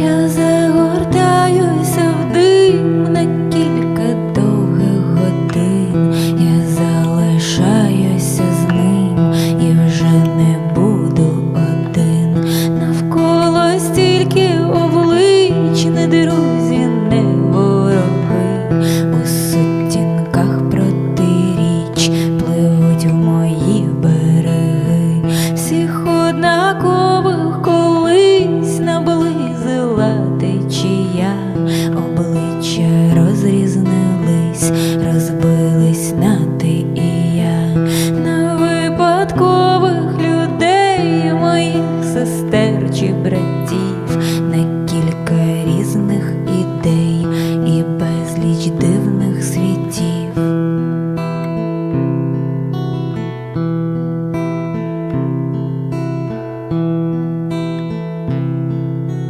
я загортаюся в дим на кілька довгих годин, я залишаюся з ним і вже не буду один. Навколо стільки облич, друзі, не вороги. У сутінках протиріч пливуть в мої береги. Всіх однаково тисячі братів на кілька різних ідей і безліч де.